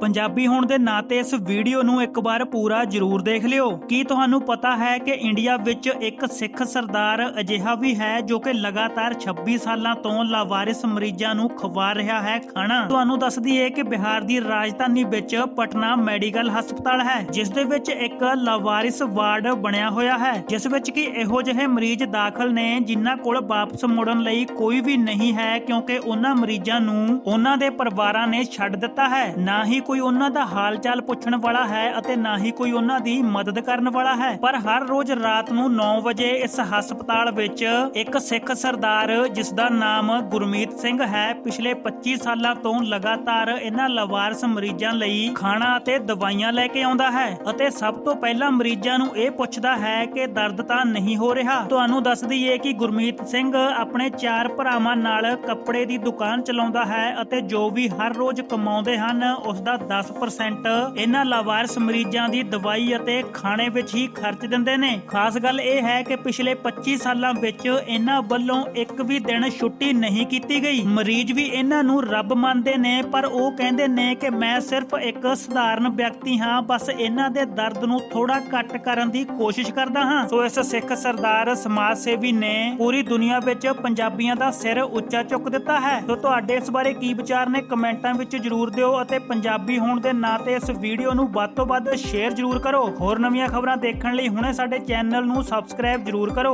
ਪੰਜਾਬੀ ਹੋਣ ਦੇ ਨਾਤੇ ਇਸ ਵੀਡੀਓ ਨੂੰ ਇੱਕ ਵਾਰ ਪੂਰਾ ਜ਼ਰੂਰ ਦੇਖ ਲਿਓ। ਕੀ ਤੁਹਾਨੂੰ ਪਤਾ ਹੈ ਕਿ ਇੰਡੀਆ ਵਿੱਚ ਇੱਕ ਸਿੱਖ ਸਰਦਾਰ ਅਜਿਹਾ ਵੀ ਹੈ ਜੋ ਕਿ ਲਗਾਤਾਰ 26 ਸਾਲਾਂ ਤੋਂ ਲਾਵਾਰਿਸ ਮਰੀਜ਼ਾਂ ਨੂੰ ਖਵਾ ਰਿਹਾ ਹੈ ਖਾਣਾ? ਤੁਹਾਨੂੰ ਦੱਸ ਦਈਏ ਕਿ ਬਿਹਾਰ ਦੀ ਰਾਜਧਾਨੀ ਵਿੱਚ ਪਟਨਾ ਮੈਡੀਕਲ ਹਸਪਤਾਲ ਹੈ, ਜਿਸ ਦੇ ਵਿੱਚ ਇੱਕ ਲਾਵਾਰਿਸ ਵਾਰਡ ਬਣਿਆ ਹੋਇਆ ਹੈ, ਜਿਸ ਵਿੱਚ ਕਿ ਇਹੋ ਜਿਹੇ ਮਰੀਜ਼ ਦਾਖਲ ਨੇ ਜਿਨ੍ਹਾਂ ਕੋਲ ਵਾਪਸ ਮੁੜਨ ਲਈ ਕੋਈ ਵੀ ਨਹੀਂ ਹੈ ਕਿਉਂਕਿ ਉਹਨਾਂ ਮਰੀਜ਼ਾਂ ਨੂੰ ਉਹਨਾਂ ਦੇ ਪਰਿਵਾਰਾਂ ਨੇ ਛੱਡ ਦਿੱਤਾ ਹੈ। ਨਾ ਹੀ ਕੋਈ ਉਹਨਾਂ ਦਾ ਹਾਲ ਚਾਲ ਪੁੱਛਣ ਵਾਲਾ ਹੈ ਅਤੇ ਨਾ ਹੀ ਕੋਈ ਉਹਨਾਂ ਦੀ ਮਦਦ ਕਰਨ ਵਾਲਾ ਹੈ। ਪਰ ਹਰ ਰੋਜ਼ ਰਾਤ ਨੂੰ 9 ਵਜੇ ਇਸ ਹਸਪਤਾਲ ਵਿੱਚ ਇੱਕ ਸਿੱਖ ਸਰਦਾਰ, ਜਿਸ ਦਾ ਨਾਮ ਗੁਰਮੀਤ ਸਿੰਘ ਹੈ, ਪਿਛਲੇ 25 ਸਾਲਾਂ ਤੋਂ ਲਗਾਤਾਰ ਇਹਨਾਂ ਲਵਾਰਸ ਮਰੀਜ਼ਾਂ ਲਈ ਖਾਣਾ ਅਤੇ ਦਵਾਈਆਂ ਲੈ ਕੇ ਆਉਂਦਾ ਹੈ ਅਤੇ ਸਭ ਤੋਂ ਪਹਿਲਾਂ ਮਰੀਜ਼ਾਂ ਨੂੰ ਇਹ ਪੁੱਛਦਾ ਹੈ ਕਿ ਦਰਦ ਤਾਂ ਨਹੀਂ ਹੋ ਰਿਹਾ। ਤੁਹਾਨੂੰ ਦੱਸ ਦਈਏ ਕਿ ਗੁਰਮੀਤ ਸਿੰਘ ਆਪਣੇ ਚਾਰ ਭਰਾਵਾਂ ਨਾਲ ਕੱਪੜੇ ਦੀ ਦੁਕਾਨ ਚਲਾਉਂਦਾ ਹੈ ਅਤੇ ਜੋ ਵੀ ਹਰ ਰੋਜ਼ ਕਮਾਉਂਦੇ ਹਨ ਉਸ ਦਾ 10% ਇਹਨਾਂ ਲਾਵਾਰਸ ਮਰੀਜ਼ਾਂ ਦੀ ਦਵਾਈ ਅਤੇ ਖਾਣੇ ਵਿੱਚ ਹੀ ਖਰਚ ਦਿੰਦੇ ਨੇ। ਖਾਸ ਗੱਲ ਇਹ ਹੈ ਕਿ ਪਿਛਲੇ 25 ਸਾਲਾਂ ਵਿੱਚ ਇਹਨਾਂ ਵੱਲੋਂ ਇੱਕ ਵੀ ਦਿਨ ਛੁੱਟੀ ਨਹੀਂ ਕੀਤੀ ਗਈ। ਮਰੀਜ਼ ਵੀ ਇਹਨਾਂ ਨੂੰ ਰੱਬ ਮੰਨਦੇ ਨੇ, ਪਰ ਉਹ ਕਹਿੰਦੇ ਨੇ ਕਿ ਮੈਂ ਸਿਰਫ ਇੱਕ ਸਧਾਰਨ ਵਿਅਕਤੀ ਹਾਂ, ਬਸ ਇਹਨਾਂ ਦੇ ਦਰਦ ਨੂੰ ਥੋੜਾ ਘੱਟ ਕਰਨ ਦੀ ਕੋਸ਼ਿਸ਼ ਕਰਦਾ ਹਾਂ। ਸੋ ਇਸ ਸਿੱਖ ਸਰਦਾਰ ਸਮਾਜ ਸੇਵੀ ਨੇ ਪੂਰੀ ਦੁਨੀਆ ਵਿੱਚ ਪੰਜਾਬੀਆਂ ਦਾ ਸਿਰ ਉੱਚਾ ਚੁੱਕ ਦਿੱਤਾ ਹੈ। ਸੋ ਤੁਹਾਡੇ ਇਸ ਬਾਰੇ ਕੀ ਵਿਚਾਰ ਨੇ, ਕਮੈਂਟਾਂ ਵਿੱਚ ਜਰੂਰ ਦਿਓ ਅਤੇ ਪੰਜਾਬੀ ਹੋਣ ਦੇ ਨਾਤੇ ਇਸ ਵੀਡੀਓ ਨੂੰ ਵੱਧ ਤੋਂ ਵੱਧ ਸ਼ੇਅਰ ਜਰੂਰ ਕਰੋ। ਹੋਰ ਨਵੀਆਂ ਖਬਰਾਂ ਦੇਖਣ ਲਈ ਹੁਣੇ ਸਾਡੇ ਚੈਨਲ ਨੂੰ ਸਬਸਕ੍ਰਾਈਬ ਜਰੂਰ ਕਰੋ।